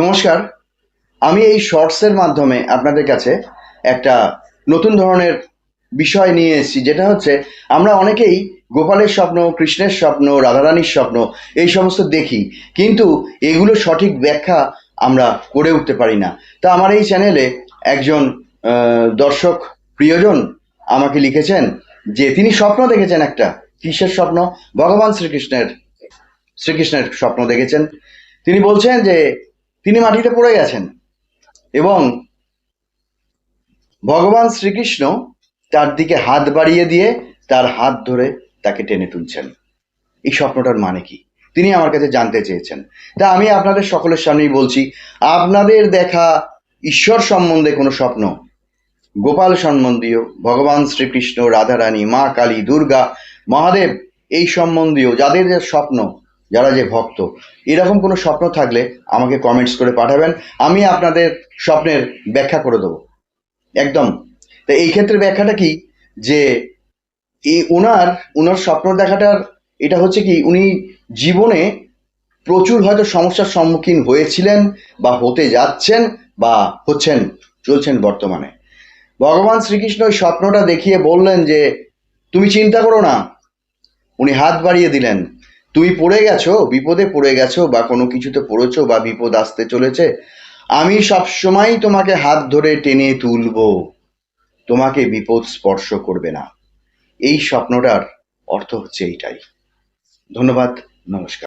নমস্কার। আমি এই শর্টসের মাধ্যমে আপনাদের কাছে একটা নতুন ধরনের বিষয় নিয়ে এসেছি, যেটা হচ্ছে আমরা অনেকেই গোপালের স্বপ্ন, কৃষ্ণের স্বপ্ন, রাধারানীর স্বপ্ন এই সমস্ত দেখি, কিন্তু এগুলো সঠিক ব্যাখ্যা আমরা করে উঠতে পারি না। তা আমার এই চ্যানেলে একজন দর্শক প্রিয়জন আমাকে লিখেছেন যে তিনি স্বপ্ন দেখেছেন একটা, কিসের স্বপ্ন? ভগবান শ্রীকৃষ্ণের শ্রীকৃষ্ণের স্বপ্ন দেখেছেন। তিনি বলছেন যে তিনি মাটিতে পড়ে গেছেন। এবং ভগবান শ্রীকৃষ্ণ তার দিকে হাত বাড়িয়ে দিয়ে তার হাত ধরে তাকে টেনে তুলছেন। এই স্বপ্নটার মানে কি? তিনি আমার কাছে জানতে চেয়েছেন। তা আমি আপনাদের সকলের সামনেই বলছি, আপনাদের দেখা ঈশ্বর সম্বন্ধে কোনো স্বপ্ন? গোপাল সম্বন্ধীয়, ভগবান শ্রীকৃষ্ণ, রাধারানী, মা কালী, দুর্গা, মহাদেব, এই সম্বন্ধীয় যাদের যে স্বপ্ন যারা যে ভক্ত, এরকম কোনো স্বপ্ন থাকলে আমাকে কমেন্টস করে পাঠাবেন, আমি আপনাদের স্বপ্নের ব্যাখ্যা করে দেবো। একদম। তো এই ক্ষেত্রে ব্যাখ্যাটা কি? যে এই ওনার ওনার স্বপ্ন দেখাটার, এটা হচ্ছে কি, উনি জীবনে প্রচুর হয়তো সমস্যার সম্মুখীন হয়েছিলেন, বা হতে যাচ্ছেন, বা হচ্ছেন, চলছেন বর্তমানে। ভগবান শ্রীকৃষ্ণ ওই স্বপ্নটা দেখিয়ে বললেন যে, তুমি চিন্তা করো না। উনি হাত বাড়িয়ে দিলেন। তুমি পড়ে গেছো, বিপদে পড়ে গেছো বা কোনো কিছুতে পড়েছো বা বিপদ আসতে চলেছে, আমি সবসময় তোমাকে হাত ধরে টেনে তুলব। তোমাকে বিপদ স্পর্শ করবে না। এই স্বপ্নটার অর্থ হচ্ছে এইটাই। ধন্যবাদ, নমস্কার।